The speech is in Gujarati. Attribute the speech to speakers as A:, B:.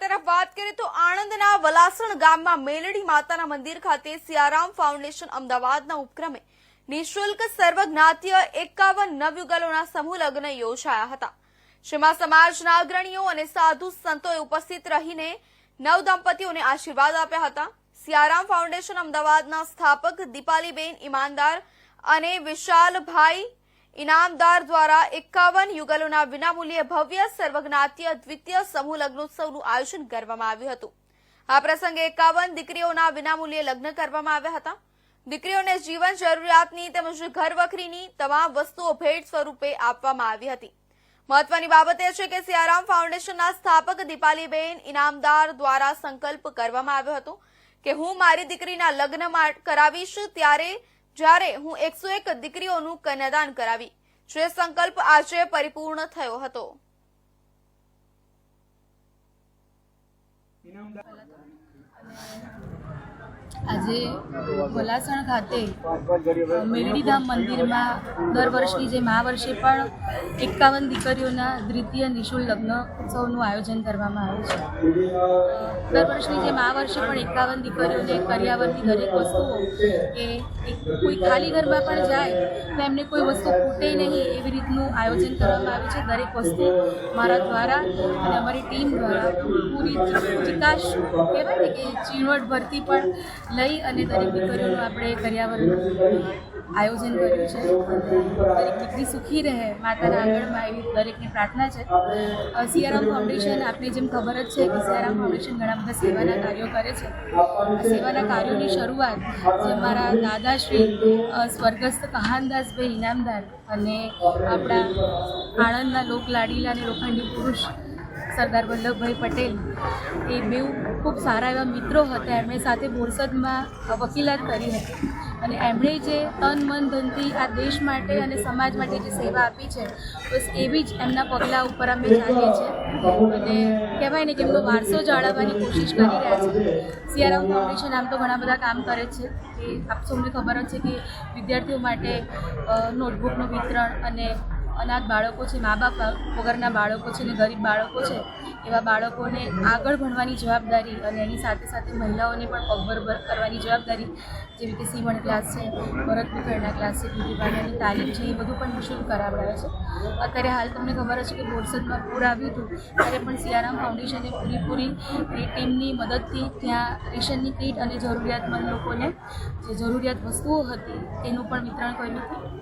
A: તરફ વાત કરીએ તો આણંદના વલાસણ ગામમાં મેલડી માતાના મંદિર ખાતે સિયારામ ફાઉન્ડેશન અમદાવાદના ઉપક્રમે નિઃશુલ્ક સર્વજ્ઞાતીય એકાવન નવયુગલોના સમૂહ લગ્ન યોજાયા હતા. જેમાં સમાજના અગ્રણીઓ અને સાધુ સંતોએ ઉપસ્થિત રહીને નવ દંપતીઓને આશીર્વાદ આપ્યા હતા. સિયારામ ફાઉન્ડેશન અમદાવાદના સ્થાપક દીપાલીબેન ઈમાનદાર અને વિશાલભાઈ ઇનામદાર દ્વારા એકાવન યુગલોના વિનામૂલ્યે ભવ્ય સર્વજ્ઞાતીય દ્વિતીય સમૂહ લગ્નોત્સવનું આયોજન કરવામાં આવ્યું હતું. આ પ્રસંગે એકાવન દીકરીઓના વિનામૂલ્યે લગ્ન કરવામાં આવ્યા હતા. દીકરીઓને જીવન જરૂરિયાતની તેમજ ઘર વખરીની તમામ વસ્તુઓ ભેટ સ્વરૂપે આપવામાં આવી હતી. મહત્વની બાબત એ છે કે સિયારામ ફાઉન્ડેશનના સ્થાપક દીપાલીબેન ઇનામદાર દ્વારા સંકલ્પ કરવામાં આવ્યો હતો કે હું મારી દીકરીના લગ્ન કરાવીશ ત્યારે જ્યારે હું એકસો એક દીકરીઓનું કન્યાદાન કરાવી જે સંકલ્પ આજે પરિપૂર્ણ થયો હતો.
B: આજે વલાસણ ખાતે મેરડીધામ મંદિરમાં દર વર્ષની જેમ આ વર્ષે પણ એકાવન દીકરીઓના દ્વિતીય નિઃશુલ્ક લગ્ન ઉત્સવનું આયોજન કરવામાં આવ્યું છે. દર વર્ષની જેમ આ વર્ષે પણ એકાવન દીકરીઓને કર્યાવરની દરેક વસ્તુઓ કે કોઈ ખાલી ઘરમાં પણ જાય તો એમને કોઈ વસ્તુ ખૂટે નહીં એવી રીતનું આયોજન કરવામાં આવ્યું છે. દરેક વસ્તુ મારા દ્વારા અને અમારી ટીમ દ્વારા પૂરી ચિકાશ કહેવાય ને કે ચીણવટ ભરતી પણ લઈ અને દરેક દીકરીઓનું આપણે કર્યાવરણ આયોજન કર્યું છે. દરેક દીકરી સુખી રહે, માતાના આંગણમાં એવી દરેકની પ્રાર્થના છે. સિયારામ ફાઉન્ડેશન આપને જેમ ખબર જ છે કે સિયારામ ફાઉન્ડેશન ઘણા બધા સેવાના કાર્યો કરે છે. સેવાના કાર્યોની શરૂઆત જે મારા દાદાશ્રી સ્વર્ગસ્થ કહાનદાસભાઈ ઇનામદાર અને આપણા આણંદના લોકલાડીલા અને લોખંડી પુરુષ સરદાર વલ્લભભાઈ પટેલ એ બેઉ ખૂબ સારા એવા મિત્રો હતા. એમણે સાથે બોરસદમાં વકીલાત કરી હતી. અને એમણે જે તન, મન, ધનથી આ દેશ માટે અને સમાજ માટે જે સેવા આપી છે, બસ એવી જ એમના પગલાં ઉપર અમે ચાલીએ છીએ. અને કહેવાય ને કે એમનો વારસો જાળવવાની કોશિશ કરી રહ્યા છે. સિયારામ ફાઉન્ડેશન આમ તો ઘણા બધા કામ કરે છે કે આપ સૌને ખબર જ છે કે વિદ્યાર્થીઓ માટે નોટબુકનું વિતરણ અને અનાથ બાળકો છે, મા બાપ વગરના બાળકો છે અને ગરીબ બાળકો છે, એવા બાળકોને આગળ ભણવાની જવાબદારી અને એની સાથે સાથે મહિલાઓને પણ પગભર ભર કરવાની જવાબદારી, જેવી કે સીવણ ક્લાસ છે, ભરત ગૂંથણના ક્લાસ છે બ્યુટી પાર્લરની તાલીમ છે, એ બધું પણ નિઃશુલ્ક કરાવડાવે છે. અત્યારે હાલ તમને ખબર હશે કે બોરસદમાં પૂર આવ્યું હતું, ત્યારે પણ સિયારામ ફાઉન્ડેશને પૂરેપૂરી એ ટીમની મદદથી ત્યાં રેશનની કીટ અને જરૂરિયાતમંદ લોકોને જે જરૂરિયાત વસ્તુઓ હતી, તેનું પણ વિતરણ કર્યું હતું.